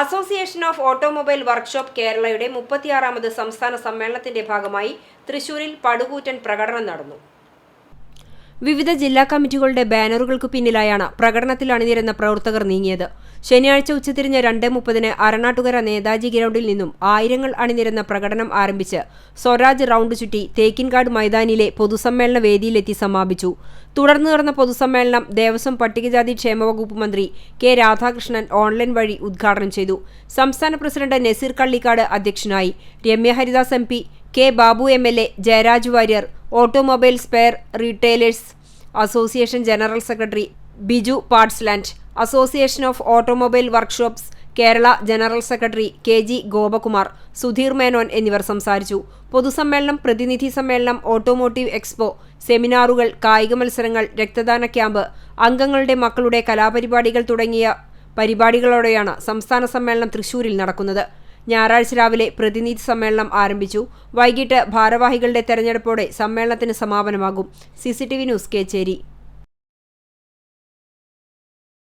Association of automobile workshop കേരളയുടെ മുപ്പത്തിയാറാമത് സംസ്ഥാന സമ്മേളനത്തിന്റെ ഭാഗമായി തൃശൂരിൽ പടുകൂറ്റൻ പ്രകടനം നടന്നു. വിവിധ ജില്ലാ കമ്മിറ്റികളുടെ ബാനറുകൾക്ക് പിന്നിലായാണ് പ്രകടനത്തിൽ അണിനിരുന്ന പ്രവർത്തകർ നീങ്ങിയത്. ശനിയാഴ്ച ഉച്ചതിരിഞ്ഞ് രണ്ട് മുപ്പതിന് അരണാട്ടുകര നേതാജി ഗ്രൗണ്ടിൽ നിന്നും ആയിരങ്ങൾ അണിനിരുന്ന പ്രകടനം ആരംഭിച്ച് സ്വരാജ് റൌണ്ട് ചുറ്റി തേക്കിൻകാട് മൈതാനിയിലെ പൊതുസമ്മേളന വേദിയിലെത്തി സമാപിച്ചു. തുടർന്ന് നടന്ന പൊതുസമ്മേളനം ദേവസ്വം പട്ടികജാതി ക്ഷേമ വകുപ്പ് മന്ത്രി കെ രാധാകൃഷ്ണൻ ഓൺലൈൻ വഴി ഉദ്ഘാടനം ചെയ്തു. സംസ്ഥാന പ്രസിഡന്റ് നസീർ കള്ളിക്കാട് അധ്യക്ഷനായി. Ramya Haridas M K Babu M L A Jayaraj Warrier automobile spare retailers association general secretary Biju Partsland association of automobile workshops Kerala general secretary K G Gopakumar Sudheer Menon എന്നിവർ സംസാരിച്ചു. പൊതുസമ്മേളനം പ്രതിനിധി സമ്മേളനം automotive expo സെമിനാറുകൾ കായിക മത്സരങ്ങൾ രക്തദാന camp അംഗങ്ങളുടെ മക്കളുടെ കലാപരിപാടികൾ തുടങ്ങിയ പരിപാടികളോടെയാണ് സംസ്ഥാന സമ്മേളനം തൃശൂരിൽ നടക്കുന്നത്. ഞായറാഴ്ച രാവിലെ പ്രതിനിധി സമ്മേളനം ആരംഭിച്ചു. വൈകിട്ട് ഭാരവാഹികളുടെ തെരഞ്ഞെടുപ്പോടെ സമ്മേളനത്തിന് സമാപനമാകും. CCTV news Kecheri.